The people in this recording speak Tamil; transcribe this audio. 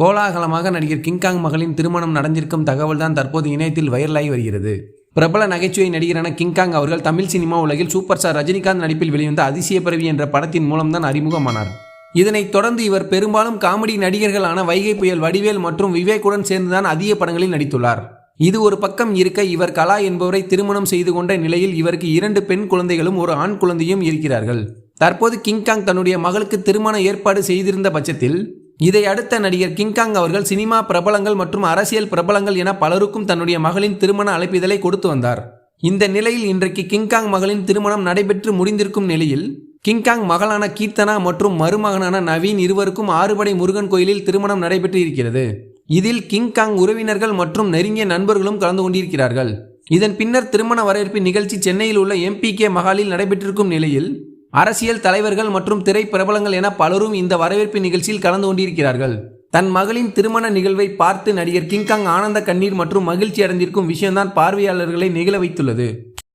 கோலாகலமாக நடிகர் கிங்காங் மகளின் திருமணம் நடந்திருக்கும் தகவல் தான் தற்போது இணையத்தில் வைரலாகி வருகிறது. பிரபல நகைச்சுவை நடிகரான கிங்காங் அவர்கள் தமிழ் சினிமா உலகில் சூப்பர் ஸ்டார் ரஜினிகாந்த் நடிப்பில் வெளிவந்த அதிசய பிறவி என்ற படத்தின் மூலம்தான் அறிமுகமானார். இதனைத் தொடர்ந்து இவர் பெரும்பாலும் காமெடி நடிகர்களான வைகை புயல் வடிவேல் மற்றும் விவேக்குடன் சேர்ந்துதான் அதிக படங்களில் நடித்துள்ளார். இது ஒரு பக்கம் இருக்க இவர் கலா என்பவரை திருமணம் செய்து கொண்ட நிலையில் இவருக்கு இரண்டு பெண் குழந்தைகளும் ஒரு ஆண் குழந்தையும் இருக்கிறார்கள். தற்போது கிங்காங் தன்னுடைய மகளுக்கு திருமண ஏற்பாடு செய்திருந்த பட்சத்தில் இதை அடுத்த நடிகர் கிங்காங் அவர்கள் சினிமா பிரபலங்கள் மற்றும் அரசியல் பிரபலங்கள் என பலருக்கும் தன்னுடைய மகளின் திருமண அழைப்பிதழை கொடுத்து வந்தார். இந்த நிலையில் இன்றைக்கு கிங்காங் மகளின் திருமணம் நடைபெற்று முடிந்திருக்கும் நிலையில் கிங்காங் மகளான கீர்த்தனா மற்றும் மருமகனான நவீன் இருவருக்கும் ஆறுபடை முருகன் கோயிலில் திருமணம் நடைபெற்று இருக்கிறது. இதில் கிங்காங் உறவினர்கள் மற்றும் நெருங்கிய நண்பர்களும் கலந்து கொண்டிருக்கிறார்கள். இதன் பின்னர் திருமண வரவேற்பு நிகழ்ச்சி சென்னையில் உள்ள எம்பிகே மகாலில் நடைபெற்றிருக்கும் நிலையில் அரசியல் தலைவர்கள் மற்றும் திரை பிரபலங்கள் என பலரும் இந்த வரவேற்பு நிகழ்ச்சியில் கலந்து கொண்டிருக்கிறார்கள். தன் மகளின் திருமண நிகழ்வை பார்த்து நடிகர் கிங்காங் ஆனந்த கண்ணீர் மற்றும் மகிழ்ச்சி அடைந்திருக்கும் விஷயம்தான் பார்வையாளர்களை நிகழ வைத்துள்ளது.